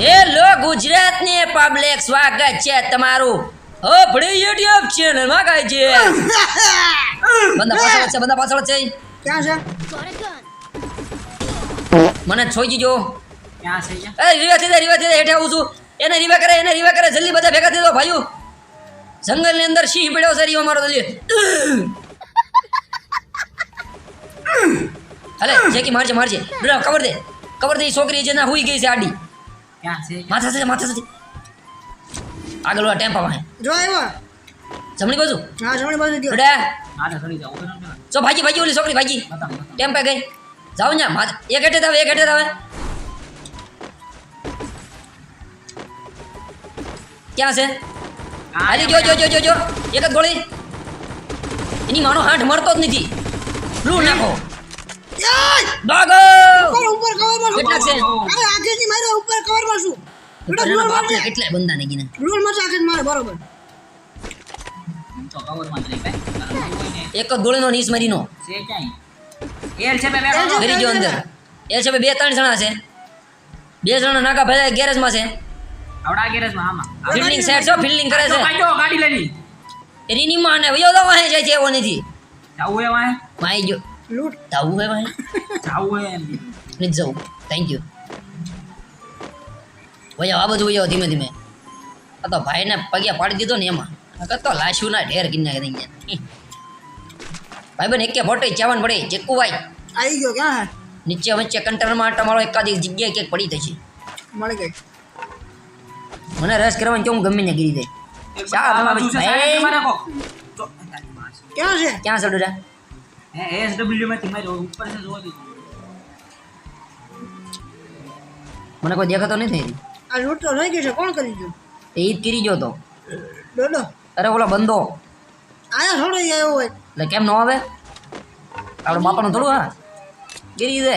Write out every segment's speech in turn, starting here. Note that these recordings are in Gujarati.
હેલો ગુજરાતની પબ્લિક સ્વાગત છે તમારું. આપણી યુટ્યુબ ચેનલમાં કહે છે? બંદા પાછળ છે બંદા પાછળ છે ક્યાં છે? મને છોઈ દીજો. ક્યાં છે એ રીવા થઈ રીવા થઈ હેઠે આવું છું. એને રીવા કરે એને રીવા કરે જલ્દી બધા ભેગા થઈ દો ભાઈઓ. જંગલની અંદર સિંહ પડ્યો છે રીવા મારો જલ્દી હાલે જેકી મારજે મારજે. કવર દે. કવર દે છોકરી છે ના હુઈ ગઈ છે આડી. ક્યાં છે? માથા સુધી માથા સુધી આગળ વાળા ટેમ્પા માં જો આવ્યો. જમણી બાજુ? હા જમણી બાજુ ગયો. બેટા આને થોડી જાવ ઊભો રહો ને. જો ભાગી ભાગી ઓલી છોકરી બતાવ. ટેમ્પે ગઈ. જાઓ ને માથે. એક હેઠે આવે એક હેઠે આવે. ક્યાં છે? હાલી જો જો જો જો જો. એક જ ગોળી. એની માનો હાથ મળતો જ નથી. લૂ નાખો! ભાગો ઉપર છે? અરે છું. બંદા ને ગીને મારે બરોબર. તો ભાઈ. એક ગોળીનો નીસ મારીનો. છે ક્યાંય? એલ છે બે છે. ગરી ગયો અંદર. છે બે ત્રણ જણા છે. બે જણા નાકા ભેગા ગેરેજમાં છે. આવડા ગેરેજમાં આમાં. ફિલ્ડિંગ સેટ છો ફિલ્ડિંગ કરે છે. ગાડી લેવી એની ની માને વયો તો વાહે જાય છે એવો નથી. જાવું એ વાંહે? માઈ ગયો. લૂટ તાવું હે ભાઈ જાવું હે એમ. નથી જવું થેન્ક યુ વયો આ બધું વયો ધીમે ધીમે આ તો ભાઈને પગે પાડી દીધો ને એમાં નકર તો લાશું ના ઢેર કિન્ના કરી ગયા ભાઈ બન એકે ફોટો ચાવન પડે ચેકુ ભાઈ આવી ગયો ક્યાં નીચે વચ્ચે કંટરમાં આટા મારો એકાદી જગ્યાએ ક્યાંક પડી જશે હે મળી ગઈ મને રસ કરવાનું કેવું ગમે ને ગીરી જાય એક શા આ તમારી બાજુ છે, ભાઈ? સાઈડે મારે કો. જો, તારી માં છે. ક્યાં છે ક્યાં છે ડોડા હે, SW માંથી માર્યો, ઉપર છે જોવા દીધું. મને કોઈ દેખાતો નથી. થઈ આ લૂંટ તો રહી છે કોણ કરી ગયું? એ જ કરી ગયો તો. ડોડો. અરે ઓલો બંદો. આયા થોડો આવ્યો હોય. એટલે કેમ ન આવે? આપણે બાપાનું થોડું હા. ગીરી ગયો.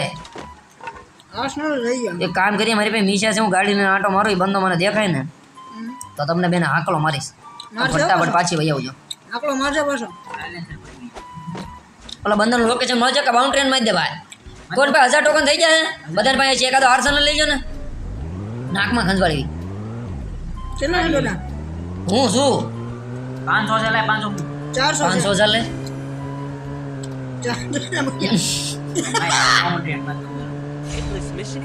એક કામ કરીએ મારી પાસે મીશા છે હું ગાડીને આંટો મારો એ બંધો મને દેખાય ને તો તમને બેને હાકલો મારીશ. ફટાફટ પાછી. વહી આવજો. આકડો મારજો પાછો. ઓલા બંધનનું લોકેશન મળશે કે બાઉન્ડ્રી મારી દે ભાઈ કોઈ પાસે હજાર ટોકન થઈ જાય બધાને પાસે છે એકાદો આર્સનલ લઈ જાઓ ને. નાકમાં ખંજવાળી. કેટલા છે ડોડા હું શું પાંચસો છે લે, પાંચસો. ચારસો પાંચસો છે હજાર લે. ચારસો છે. ભાઈ, boundary માં તો.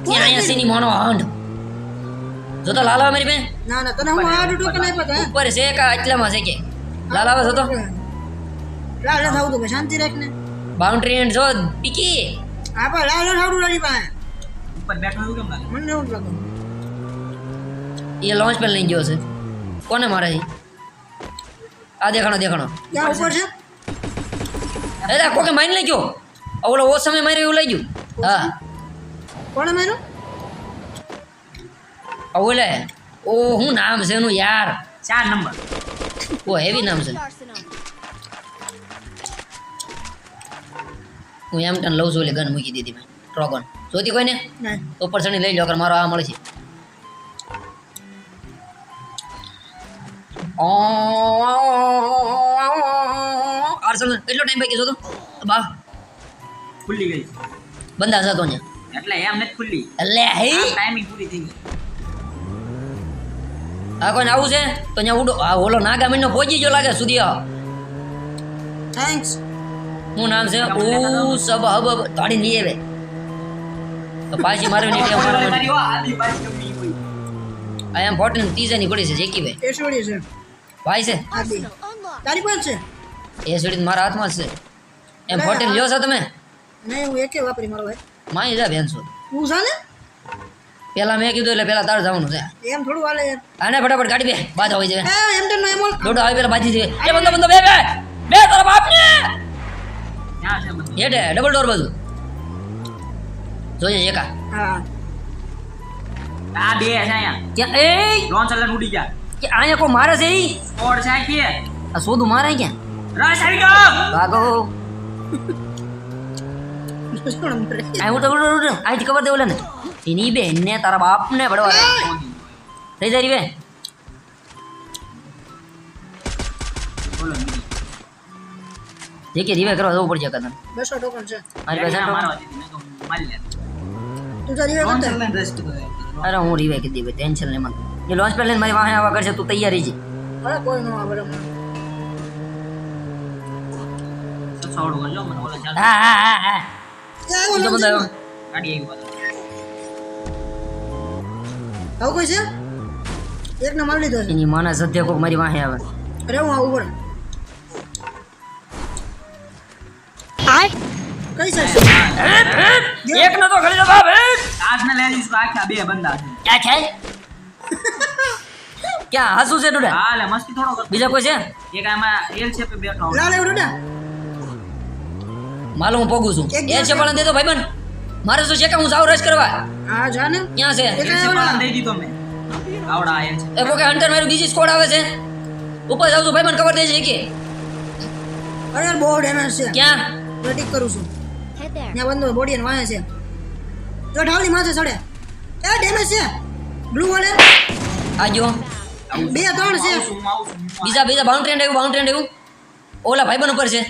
ત્યાં અહીંયા સીની મોનો હંડ. જો તો લાલ આવે મારી બેન. ના ના તને હું આ ટોકન આપ્યા હતા હે? ઉપર છે કે આટલામાં છે કે? લાલ આવે છો તો? લાલ નથી આવતું ભાઈ શાંતિ રાખ ને બાઉન્ડ્રી એન્ડ જો પીકી આ પર લાલ નથી લાગી પાસે ઉપર બેઠો કેમ લાગે? મને એવું લાગે. એ લોન્ચ પેન લઈ ગયો છે. કોને મારે આ દેખાણો દેખાણો. ક્યાં ઉપર છે? એટલે કોકે મારી લઈ ગયો ઓલો ઓ સમય માર્યો એવું લઈ ગયું હા. કોણે માર્યું? ઓલે ઓ હું નામ છે એનું યાર. ચાર નંબર. ઓ હેવી નામ છે. હું એમ ટન લઉં છું એટલે ગન મૂકી દીધી મેં. ટ્રોગન જોતી કોઈને? તો ઉપર ચડી લઈ લો કર મારો આ મળે છે કેટલો ટાઈમ બાકી જોતો બા. ખુલ્લી ગઈ. બંદા હતો ને એટલે એમ નથી ખુલ્લી. એટલે હે? ટાઈમિંગ પૂરી થઈ ગઈ. આ કોઈને આવું છે? તો ત્યાં ઉડો. આ ઓલો નાગા મહિનો પહોંચી જો લાગે સુધી આ. થેન્ક્સ શું નામ છે ઓ સબ હબ તાડી નહીં આવે. તો પાછી મારવી નહીં એટલે તારી મારવાની. હો, આધી પાછી ગમી હોય. આ એમ ફોર્ટીન ત્રીજાની પડી છે જેકી ભાઈ. એસોડી છે. ભાઈ છે? તારી પાસે છે? એ સીડી મારા હાથમાં જ છે. એમ ફોર્ટીન લ્યો છો તમે? નહીં હું એકે વાપરી મારો ભાઈ. માય જા બેન છો. તું જાને પેલા મેં કીધું એટલે પેલા તારે જવાનું છે. એમ થોડું હાલે યાર. આને ફટાફટ ગાડી બે બાધા હોય જાય એમ તો એમ દોડો આવી પેલા બાજી દે એ બંદો બંદો બે બે. બે તારા બાપને? હેઠે ડબલ ડોર બધું જોઈએ એકા. હા. આ બે છે અહીંયા. ક્યાં એ લોન એટલે ઉડી ગયા. કે અહીંયા કો મારે છે ઈ? સ્કોડ છે કે? આ સોદું મારે ક્યાં? રશ આવી ગયો! ભાગો. આ નંબર આ હું તો અહીંથી ખબર દેવલે ને. એની બેન ને તારા બાપને પડવા થઈ જાય રી બે બોલો બીજી. જે કે રીવે કરવા જવું પડશે કદાચ. બસો ટોકન છે. મારી પાસે તો- મારવા દીધી, મેં તો. તું લોન્ચ કરતા. અરે હું રીવે કીધી ભાઈ ટેન્શન નહીં મને એ લોન્ચ પેડ લઈને મારી વાહે આવા કરશે તું તૈયારી છે અરે કોઈ નો આવે હા હા હા હા. એ આવ્યો આવ્યો ગાડી આવી કોઈ છે? એક ને મારી લીધો છે. એની માના સત્ય કોક મારી વાહે આવે. અરે હું આવું પડે. કઈ સાઈડ એક ન તો ખરી બાપ આજને લઈ જઈશ આખા બે બંદા છે. ક્યાં છે? ક્યાં? હસુ છે ડુડા? હા લે મસ્તી થોડો કર બીજા કોઈ છે? એક આમાં એલ છે પે બેઠો લાલ એવું ડોડા? માલું હું પોગું છું. એક એ દિવસ છે પણ દે દો ભાઈબંધ. મારે શું છે કે હું જાવ રશ કરવા? હા જા ને? ક્યાં છે? એક એલ છે આવ્યો પણ દઈ દીધો મેં. આવડા એલ છે. એ પોકે હન્ટર મારું બીજી સ્કોડ આવે છે. ઉપર જાવ છું ભાઈબંધ ખબર દે છે કે અરે બહુ ડેમેજ છે. ક્યાં? વેટિંગ કરું છું. ત્યાં બંધ બોડી અને વાંહે છે. તો ઢાવલી માથે ચડે. એ ડેમેજ છે. બ્લુ વાલે આજો બે ત્રણ છે. બીજા બીજા બાઉન્ડ્રી આવ્યું બાઉન્ડ્રી આવ્યું ઓલા ભાઈબંધ ઉપર છે.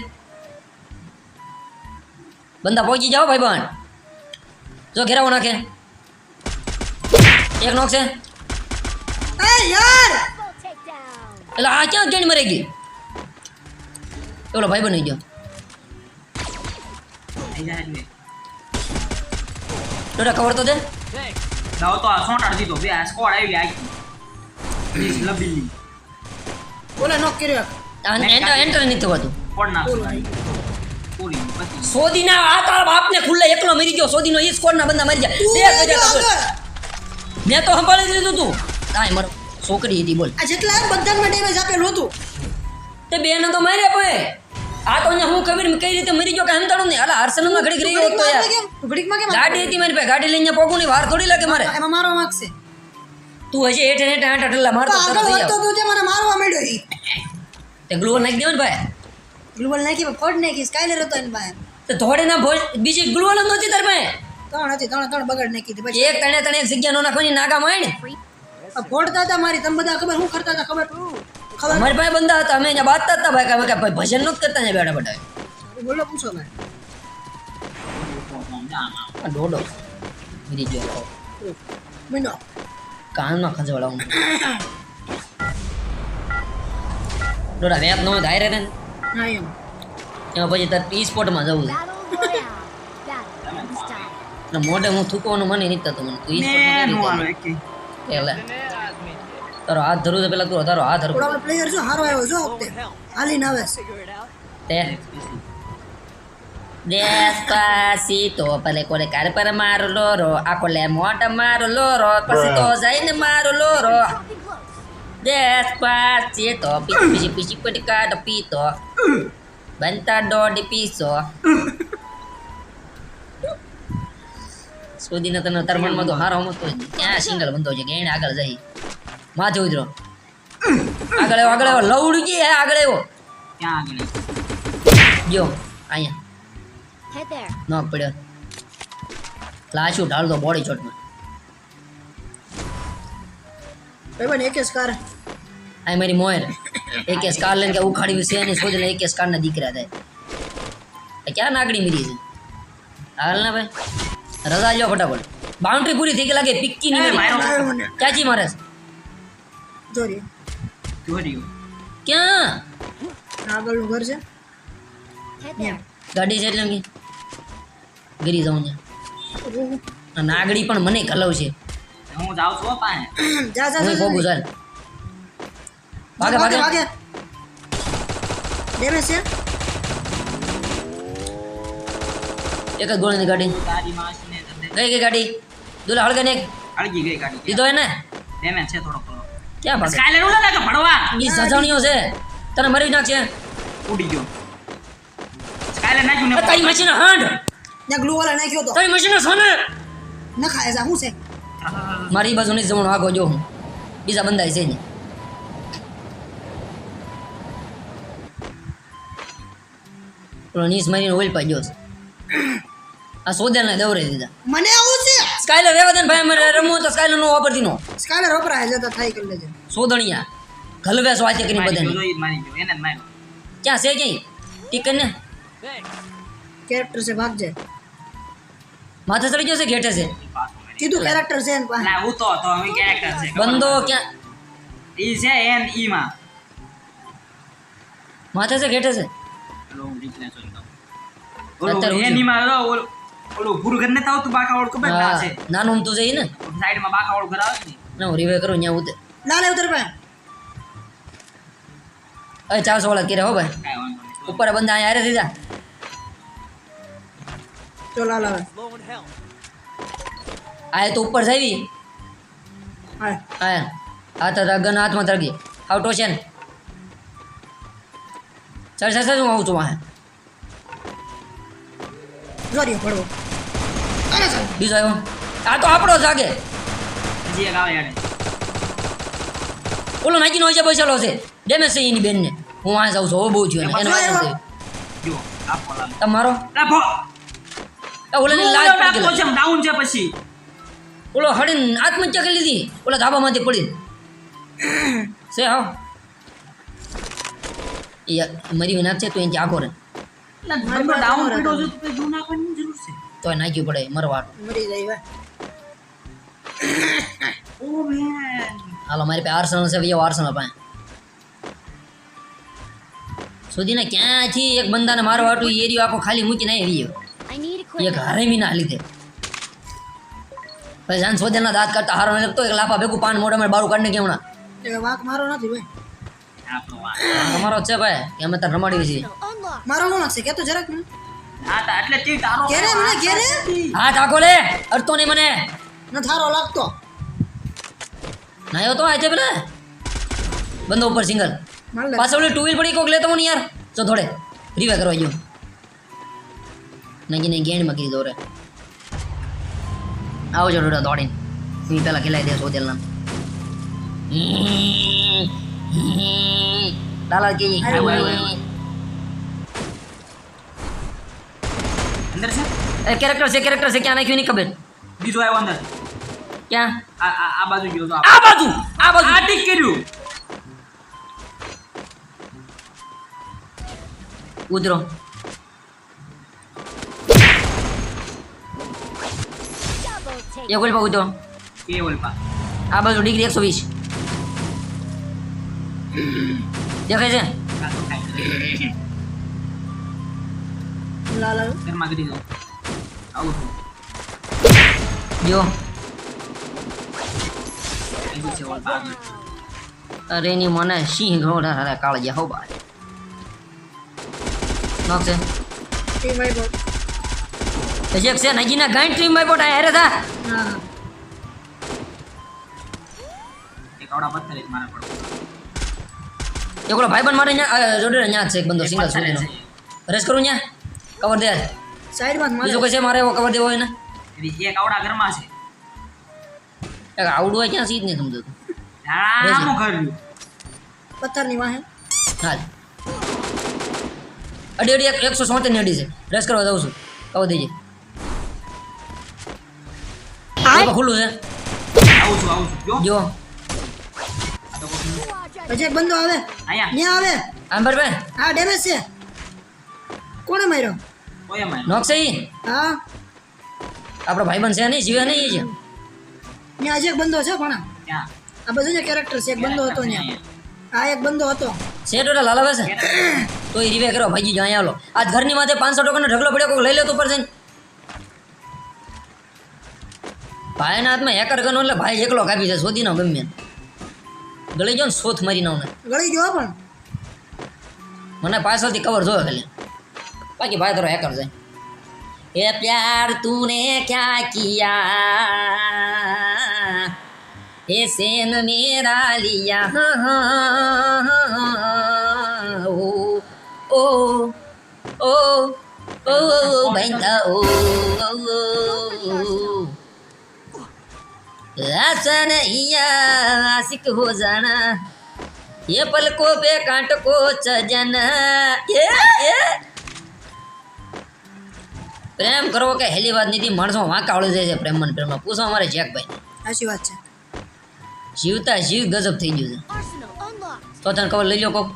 બંદા પહોંચી જાઓ ભાઈબંધ. જો ઘેરાવો નાખે. એક નોક છે. એ યાર! એટલે આ ક્યાં ગેણ મરી ગઈ? ઓલો ભાઈ બની ગયો. ડોડા ખબર તો દે દાવ તો આ સોટ અડધી તો બે. આ સ્કોડ આવી આખી. પ્લીઝ લબીલી ઓલે નોક કર્યો અને એન્ટર એન્ટર નથી થવાતું કોડ ના પૂરી પછી. સોદીના આ બાપ ને ખુલ્લે એકલો મરી ગયો. સોદીનો ઈ સ્કોડના બંદા મરી ગયા. બે. મેં તો સંભાળી લીધું તું. કાંઈ મારો. છોકરી હતી બોલ. આ જેટલા બધામાં ડેમેજ આપેલું હતું. તે બેને તો માર્યા પણ. આ તો હું ખબર કઈ રીતે મરી ગયો કે હંતાણું નહીં? હાલા હર્ષલમાં ઘડીક ઘડી ગયો તો યાર. કેમ? ઘડીકમાં કેમ? ગાડી હતી મારી પાસે. ગાડી લઈને પોગું ની વાર થોડી લાગે મારે. એમાં મારવા માંગશે. તું હજી હેઠે હેઠે આઠ તો મારતો આગળ વધતો ગયો છે મને મારવા માંડ્યો ઈ. તે ગ્લુઅર નાખી દેવાનું ભાઈ. ગ્લુવલ નાખી ફોડ નાખી સ્કાયલર હતો એની ભાઈ. તો ધોડે ના ભોજ બીજી ગ્લુઅર જ નહોતી તાર પાસે? ત્રણ હતી ત્રણ ત્રણ બગડ નાખી દીધી પછી એક તણે તણે એક જગ્યા નો નાખવાની નાગા માંડ ને. ફોડતા હતા મારી તમે બધા ખબર હું કરતા હતા ખબર ખબર? અમારી પાસે બંદા હતા અમે અહીંયા બાતતા હતા ભાઈ કે ભાઈ ભજન નથી કરતા ને બેઠા બેઠા. બોલો પૂછો ભાઈ ડોડો. મરી ગયો. મીંડો કાનમાં ખંજવાળાવું ડોડા વેત નો ધારે રે ને. હા એમ. એમાં પછી તાર ઈ સ્પોર્ટમાં જવું છે. મોઢે હું થૂકવાનું મને નહીં થતું મને તું ઈ સ્પોર્ટમાં તારો હાથ ધરું તો પેલા તું તારો હાથ ધરું આપણો પ્લેયર જો હારો આવ્યો જો વખતે હાલીને આવે છે તે cara para maro loro, a con la mota maro loro, pasito zaine maro loro. Something close. Despacito, pichi pichi pichi pichi cada pito. Bantado de piso. સુધીને તને તરમણમાં તો હારો મતો ક્યાં સિંગલ બનતો છે કે એને આગળ જઈ માથે ઉતરો આગળ આવ્યો આગળ આવ્યો લવડી ગઈ હે આગળ આવ્યો ક્યાં આગળ જો અહીંયા. Head there. નોક પડ્યો. લાશું ઢાળ દો બોડી શોટમાં ભાઈ બન એક સ્કાર આ મારી મોયર એક એક સ્કાર લઈને કે ઉખાડી છે ને સોજને એક એક સ્કારના દીકરા થાય. આ ક્યાં નાગડી મરી છે? હાલ ના ભાઈ. રજા લ્યો ફટાફટ. બાઉન્ડ્રી પૂરી થઈ ગઈ લાગે પિક્કી ની એ, મરી. જોરી જોર્યું ક્યાં? આગળનું ઘર છે. ગાડી છે એટલે કે ગરી જાઉં છે નાગડી પણ મને કલવ છે. હું જાઉં છું હો જા જા હું જા ભોગું ચાલ. ભાગે ભાગે ભાગે ડેમેજ છે. એક જ ગોળીની ગાડી. ગઈ ગઈ ગાડી? દુલા હળગે ને હળગી ગઈ ગાડી. લીધો હે ને ડેમેજ છે થોડો ક્યાં ભાગે? સ્કાયલર ઉડા લાગે ભડવા ઈ સજણીઓ છે. તને મરી નાખશે ઉડી ગયો. સ્કાયલર નાખ્યું ને તારી મશીન હાંડ. ને ગ્લુ વાળા નાખ્યો તો. તારી મશીન સોને. ખાય જા હું છે? મારી બાજુ નહીં જમણો આગો જો હું. બીજા બંદાય છે ને. નીસ મારીને ઓઇલ પાડ્યો આ સોદેલને દવરાઈ દીધા. મને સ્કાયલર રહેવા દે ને ભાઈ અમારે રમવું તો સ્કાયલર નો વાપરતી નો. સ્કાલર વપરાય જતા થાય કરી લેજે. સોદણિયા. ઘલવે સ્વાત્ય કરીને મારી બધાને ક્યાં છે ક્યાંય? ટીક ને કેરેક્ટર છે ભાગ જાય માથે ચડી ગયો છે ઘેટે છે. કીધું કેરેક્ટર છે ના હું તો તો અમે કેરેક્ટર છે બંદો ક્યાં? ઈ છે એન ઈ માં માથે છે ઘેટે છે. લો હું રિપ્લેસ કરી દઉં. ઓલો અત્યારે એન ઈ માં ઓલો- ઓલું ભૂરું ઘર તો આવતું બાકાવાળું ખબર ના છે. નાનું આમ તો જઈ ને. સાઈડમાં ઓળ ઘર આવે ને? ના હું રિવે કરું ત્યાં ઉતર. ના લે ઉતર પાસે અરે ચારસો વાળા કેરે હો ભાઈ. ઉપર બંદા અહીંયા હારે થઈ જા ચલો લાલ આય તો ઉપર જાવી આય આ તો ગન હાથમાં તરગી. આવ ટોશન ચાલ ચાલ ચાલ હું આવું છું વાહે. જોરી પડવો સર બીજો આવ્યો આ તો આપણો જાગે. હજી એક આવે યાર ઓલો નાખીનો હોય છે બેસેલો છે. ડેમેજ છે એની બેનને. હું આ જાઉં છું હવે બહુ છું. એને. જો તમારો ઓલાની લાજ પડી ડાઉન છે પછી. ઓલો હડીને આત્મહત્યા કરી લીધી. ઓલા ધાબામાંથી પડી છે હા. યાર મરી છે તો એની આખો રે ડાઉન પડ્યો છે તો જો નાખવાની જરૂર છે તોય નાખ્યું પડે મરવા મરી જાય હવે. ઓ મેન હાલો મારી પાસે આર્સનલ છે ભાઈ આર્સનલ પાસે સુધીને ક્યાંથી એક બંદાને મારવા હાટું એ એરિયો આખો ખાલી મૂકીને આવી ગયો I need એક equipment. હરેમીના લીધે. પછી જાન સોદેલના દાંત કરતા હારો નથી તો એક લાપા ભેગું પાન મોઢામાં બારું કાઢને કેવણા એ વાંક મારો નથી ભાઈ. આપણો વાત તમારો જ છે ભાઈ કે અમે તાર રમાડી છીએ. Arsenal unlocked. મારો નો નાખશે કેતો જરાક મને હા તા એટલે તે તારો ઘેરે મને ઘેરે હાથ આખો લે. અડતો નહીં મને. ન થારો લાગતો. નાયો તો આ છે પેલા. બંદો ઉપર સિંગલ. પાછળ ઓલી ટુ વ્હીલ પડી કોક લેતો મને યાર. જો થોડે રીવે કરવા ગયો. નહીં નહીં ગેણમાં કીધી દોરે આવજો ડોડા દોડીને. હું પેલા ખીલાઈ દે સોદેલ ના. લાલા કે અરે વાહ, વાહ, અંદર છે એ કેરેક્ટર છે કેરેક્ટર છે ક્યાં નાખ્યું નહીં ખબર બીજો આવ્યો અંદર ક્યાં આ આ આ બાજુ ગયો તો આ આ બાજુ આ બાજુ આ ટીક કર્યું ઉતરો Double take. એક ઓલ પા ઉતરો કે ઓલપા આ બાજુ ડિગ્રી એકસો વીસ દેખાય છે આ તો ખાઈ લાલ ઘરમાં કરી દો આવું જો આવી છે ઓલપા આગળ. અરે ની મને સિંહ ઘોડા હારે કાળજે હો ભાઈ પછી એક છે નજીના ગાંઠ ટ્રીમમાં પોટા હેરે થા હા એક આવડા પથ્થર એક મારા પડો ન્યા જોડે ન્યા છે એક બંદો સિંગલ છે રેસ કરું ન્યા કવર દે. સાઈડમાં જ બીજું છે મારે કવર દેવો હોય ને એક આવડા ઘરમાં છે. એક આવડું હોય ક્યાં સીધ નહીં સમજતું આનું કર્યું પથ્થરની વાહે. હાલ. અડી અડી એકસો સોતેરની અડી છે. રેસ કરવા જાઉં છું. કવર દેજે. ખુલ્લું છે. આવું છું આવું છું. જો. જો. એક બંદો આવે. અહીંયા. આવે. આંબર ભાઈ હા ડેમેજ છે. કોણે માર્યો? નોક છે હા. આપણો ભાઈ છે નહીં? જીવે નહીં છે ત્યાં હજી એક બંદો છે પણ આ બધું જે કેરેક્ટર છે એક બંદો હતો ત્યાં. આ એક બંદો હતો. છે ઓલા લાલાવે છે તો એ રીવે કરો ભાઈ જો અહીંયા આલો આજ ઘરની માથે પાંચસો ટકાનો ઢગલો પડ્યો કોઈ લઈ લે તો ઉપર જઈને. ભાઈના હાથમાં હેકર ગનો એટલે ભાઈ એકલો કાપી છે શોધી ના ગમે ગળી ગયો ને સોથ મારી ના ને ગળી ગયો પણ. મને પાછળથી કવર જોયો ખાલી. बाकी भाई तो कर जाए। ये प्यार तूने क्या किया? ये सेन मेरा लिया। ओ ओ ओ ओ ओ ऐसा नहीं आशिक हो जाना। ये पलकों पे कांट को चजना ये ये। પ્રેમ કરવો કે હેલી વાત નથી માણસો વાંકા વળી જાય છે પ્રેમમાં ને પ્રેમમાં. પૂછો અમારે જેકભાઈ. સાચી વાત છે. જીવતા જીવ ગજબ થઈ ગયું છે. તો તને ખબર લઈ લો કોક.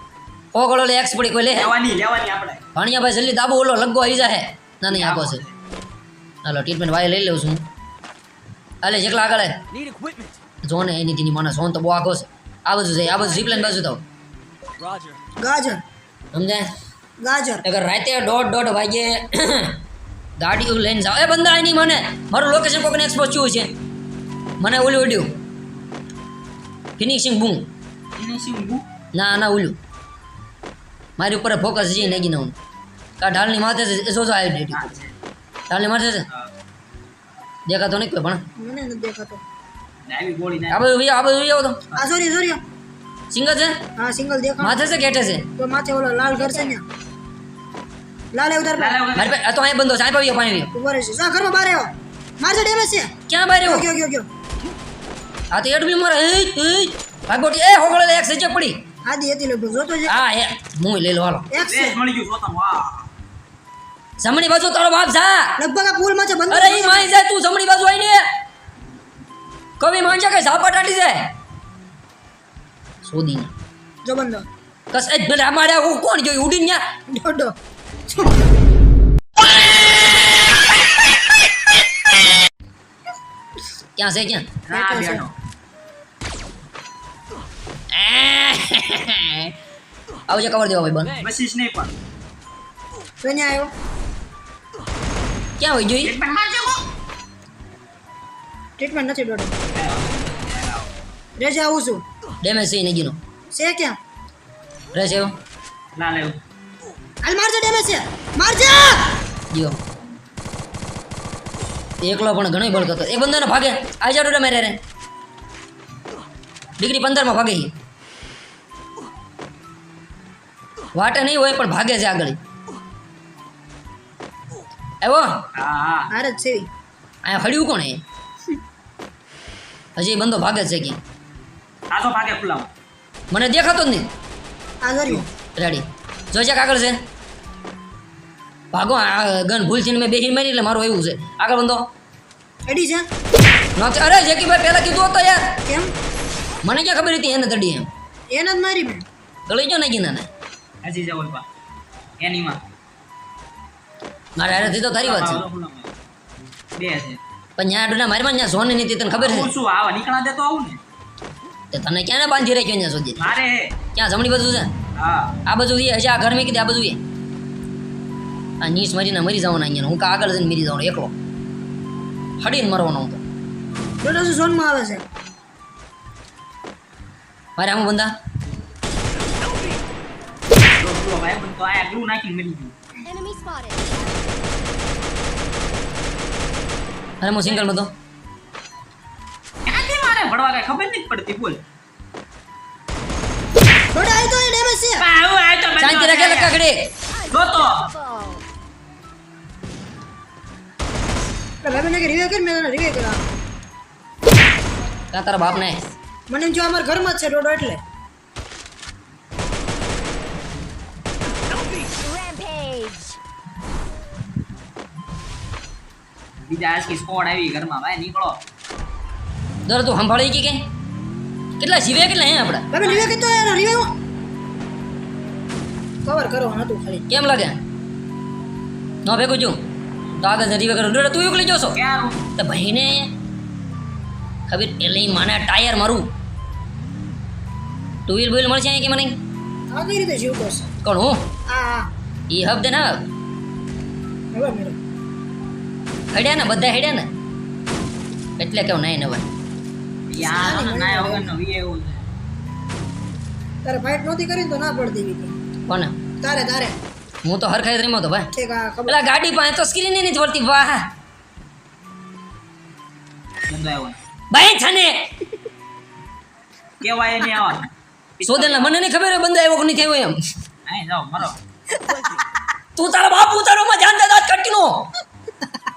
કોક ઓલો એક્સ પડી કોઈ લે? લેવાની લેવાની આપણે. ભાણિયા ભાઈ જલ્દી દાબો ઓલો લગ્ગો આવી જાય ના નહીં આખો છે. હાલો ટ્રીટમેન્ટ વાય લઈ લઉં છું હાલે જેટલા આગળ જો ને એની તેની માણસ સોન તો બહુ આગો છે. આ બધું છે આ બધું ઝીપલાઈન બાજુ તો. ગાજર. સમજાય? ગાજર. અગર રાતે દોઢ દોઢ વાગે ગાડીઓ લઈને જાઓ. એ બંદા એની મને મારું લોકેશન કોઈને એક્સપોઝ થયું છે. મને ઓલું ઓડ્યું ફિનિશિંગ બૂમ. ફિનિશિંગ ના ના ઓલું મારી ઉપર ફોકસ છે નેગી હું કા ઢાલની માથે છે એ જો જો આવી ડેટી ઢાલની માથે છે? દેખાતો નહીં કોઈ પણ. મને નથી દેખાતો. આ બધું આ બધું આવો તો. આ સોરી સોરી સિંગલ છે? હા સિંગલ દેખાડો માથે છે કેટે છે? તો માથે ઓલો લાલ ઘર છે ને? લાલ ઉધર વગર- પાસે તો અહીં બંધો છે. અહીં પાવી પાણી ઊભો રહેશે જા ઘરમાં બહાર આવ્યો મારશે ડેમેજ છે. ક્યાં બહાર આવ્યો રહ્યો ગયો ગયો ગયો. આ તો એડમી મારે. એ એ ભાગોટી એ હોગળે એક સેજે પડી. આદી હતી લગભગ જોતો છે હા એ હું લઈ લો હાલો. એક છે. મળી ગયું જોતા વાહ. જમણી બાજુ તારો બાપ જા. લગભગ આ પુલમાં છે બંધ અરે ઈ માઈ જાય તું જમણી બાજુ આવીને કવિ માંજા કે ઝાપા છે જાય? શોધી જો બંધો. કસ એ ભલે અમારે હું કોણ જોઈ ઉડીને ડોડો ક્યાં છે ક્યાં. આવજે કવર દેવા ભાઈ બંધ મસીસ નહીં પણ કન્યા આવ્યો ક્યાં હોય જોઈ. ટ્રીટમેન્ટ નથી ડોડો રેજે આવું છું ડેમેજ છે નગીનો છે ક્યાં રેજે એવો લાલ આવ્યું. હાલ મારજે ડેમેજ છે. મારજે! જીઓ એકલો પણ ઘણો બળ હતો. એક બંદાને ભાગે. આવી જાડો મેરે રે. ડિગ્રી પંદરમાં ભાગે છે. વાટે નહીં હોય પણ ભાગે છે આગળ. આવ્યો અરે છે. અહીંયા હડ્યું કોણ એ? હજી બંદો ભાગે છે કે આ ભાગે ખુલ્લા મને દેખાતો જ નહીં. આ રેડી. જોઈ છે આગળ છે. ભાગો આ ગન ભૂલથી મેં બે મારી એટલે મારું એવું છે. આગળ બંધો. અડી છે નોક અરે જેકીભાઈ પહેલા કીધું હતો યાર. કેમ? મને ક્યાં ખબર હતી એને તડી એમ. એને જ મારી મેં. તળી જો નાખી નાને હજી જવું પા એનીમાં. મારે હારેથી તો તારી વાત છે. બે છે પણ ત્યાં ડોના મારી માં ત્યાં સોની નીતિ તને ખબર છે? હું શું આવા નીકળા દે તો આવું ને. તે તને ક્યાં બાંધી રાખ્યો ત્યાં સુધી મારે. ક્યાં જમણી બાજુ છે? હા. આ બાજુ એ હજી આ ઘર મેં કીધી આ બાજુ એ આ નીસ મરીને મરી જવાના અહીંયા હું કા આગળ જઈને મરી જવાનો એકલો. હડીને મરવાનો હું તો. શું ઝોનમાં આવે છે? મારે આમ તો તો આયા spotted. અરે હું સિંગલમાં તો મારે ભણવા કાંઈ ખબર નથી પડતી બોલ. ડોડો આવી તો ડેમેજ છે. આવું તો શાંતિ રાખે લક્કા ઘડી જોતો. ભાઈ મને રિવ્યુ કરી મેં તને કર્યા ક્યાં તારા બાપ ને મને જો અમારા ઘરમાં જ છે ડોડો એટલે. બીજા આજકી સ્કોડ આવી ઘરમાં ભાઈ નીકળો. દર તું સંભાળી ગઈ કે? કેટલા જીવે કેટલા હે આપડા ભાઈ કીધો એનો રિવ્યુ કવર કરવાનું હતું ખાલી. કેમ લાગે ન ભેગું છું તો આગળ રીવે કરો તું જોશો ક્યાં તો ભાઈને ખબર એટલે મને ટાયર મારું. ટુ વ્હીલ બુલ મળશે કે મને? કઈ રીતે જીવ છે કોણ હું? આ આ એ હબ દે ના હેડ્યા ને બધા હેડ્યા ને? એટલે કેવું નહીં ને ભાઈ યાર ના વગરનો વી એવું છે તારે ફાઇટ નહોતી કરી તો ના પડતી એવી કોને? તારે તારે. હું તો હરખાઈ જ રમ્યો તો ભાઈ. પેલા ગાડી પાસે તો સ્ક્રીન નથી વળતી વાહ. ભાઈ છાને. કેવાય નહીં આવા. સોદેલના મને નહીં ખબર હોય આવ્યો કે નહીં થયો એમ. અહીં જાઓ મરો. તું તારો બાપ ઉતારો માં જાન દાદા કટનો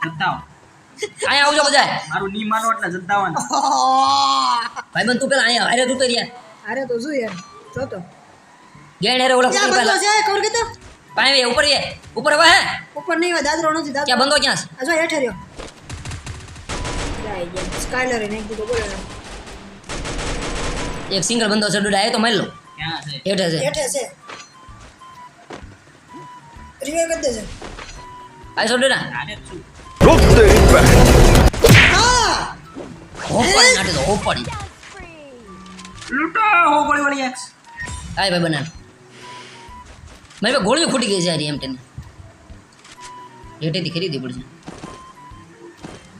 જતાઓ અહીંયા આવજો બધા મારું ની માનો એટલે જતાવાનું ભાઈ બંધ તું પેલા અહીંયા હારે તું તરિયા અરે તો શું યાર? જોતો ગેણ હારે ઓલા બંધો પેલા. છે ખબર કીધો? પાણી વે ઉપર એ. ઉપર હવે હે. ઉપર નહીં હોય દાદરો નથી દાદરો. ક્યાં બંધો ક્યાં છે? જો હેઠે રહ્યો. સ્કાયલર એને કીધું બોલે. એક સિંગલ બંધો છે ડુડા એ તો મારી લો. ક્યાં છે? હેઠે છે. હેઠે છે. રિવાઈવ કરી દેજે. આ છો ડોડા? રોક દે impact. હા. હોપાડી નાટે તો Killing હો ગોળી વાળી એક્સ આય ભાઈ બનાવ. મારી ગોળીઓ ફૂટી ગઈ છે એમ ટેન રેટેથી ખરીદવી પડશે.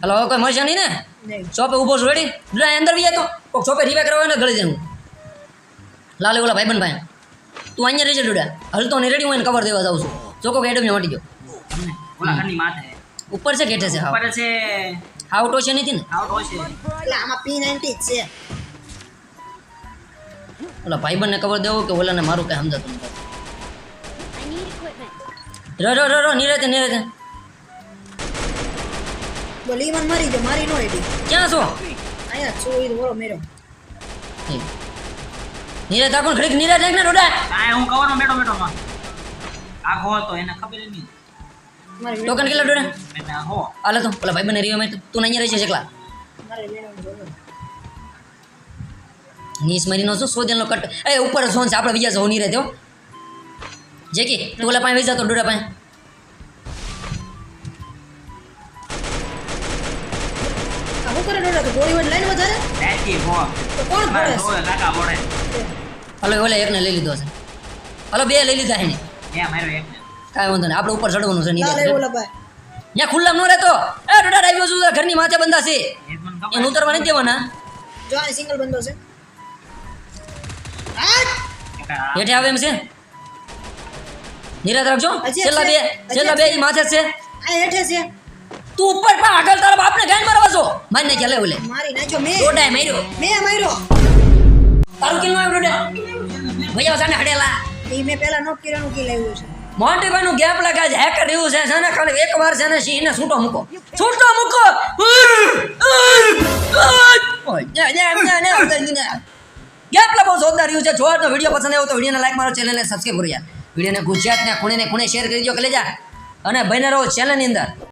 હલો હવે કોઈ મળશે નહીં ને? શોપે ઊભો છું રેડી બધા અંદર બી તો. કોક શોપે રીવે કરવા ને ગળી જાઉં લાલે ઓલા બન ભાઈ તું અહીંયા રહેજે ડોડા. હલ તો રેડી હું એને કવર દેવા જાઉં છું. ચોકો કે એડમ મટી ગયો. તમને ઓલા ઘરની માથે. ઉપર છે કેટે છે? ઉપર છે. હાવ ટોશે નથી ને? આઉટ હોય એટલે આમાં પી નાઇન્ટી છે. ઓલા ભાઈબંધને કવર દેવો કે ઓલાને મારું કઈ સમજાતું નથી. રો રો રો રો નિરેતે નિરેતે બોલી મન મારી જો મારી નો એડી ક્યાં છો? આયા છો ઈ બોલો મેરો નિરેત આખું ઘડીક નિરેત એક ને રોડા આ હું કવરમાં બેઠો બેઠો માં આખો હતો એને ખબર જ નહીં. મારી ટોકન કેટલા ડોડા? એટલે હો. આલે તો ઓલા ભાઈ બને રહ્યો મે તું અહીંયા રહી છે એકલા. મારી બોલો. નીસ મરીનો શું? સોદેલનો કટ એ ઉપર સોન છે આપણે બીજા સૌ નહીં રહેતો જે કે તું ઓલા પાસે જતો ડોડા પાસે. આ હું કરે ડોડા તો ગોળી વડ લઈને વધારે? બેઠી હો તો કોણ ફોડે જોવે કાકા બોડે હલો ઓલે એકને લઈ લીધો છે. હલો બે લઈ લીધા એને એ મારો એક. કાંઈ વાંધો નહીં આપણે ઉપર ચડવાનું છે નહીં એ બોલા ભાઈ ત્યાં ખુલ્લા ન રહેતો. એ ડોડા આવ્યો છું ઘરની માથે બંધા છે એને ઉતરવા નહીં દેવાના. જો આ સિંગલ બંધો છે. હેઠે આવે એમ છે? નિરાત રાખજો. છેલ્લા બે છેલ્લા બે માથે છે. આ હેઠે છે. તું ઉપર પણ આગળ તારા બાપને ગાંડ મારવા છો મારી નાખ્યા લે ઓલે. મારી નાખ્યો મેં. ડોડાએ માર્યો. મેં માર્યો. તારું કિલ આવ્યો ડોડા? ભૈયા સાને હડેલા. એ મેં પહેલા નો કર્યાનું કિલ આવ્યું છે. મોન્ટીભાઈ નું ગેપ લગાજ છે. હેકર એવું છે. છે ને ખાલી એક વાર છે ને સિંહને છૂટો મૂકો. છૂટો મૂકો. ગેપ લા બહુ જોરદાર રહ્યું છે. જો આજનો વીડિયો પસંદ આવ્યો તો વિડીયોને લાઈક મારો ચેનલને સબસ્ક્રાઈબ કરો યાર વિડીયોને ગુજરાતના ખૂણે ને ખૂણે શેર કરી દો કલેજા અને બને રહો ચેનલની અંદર.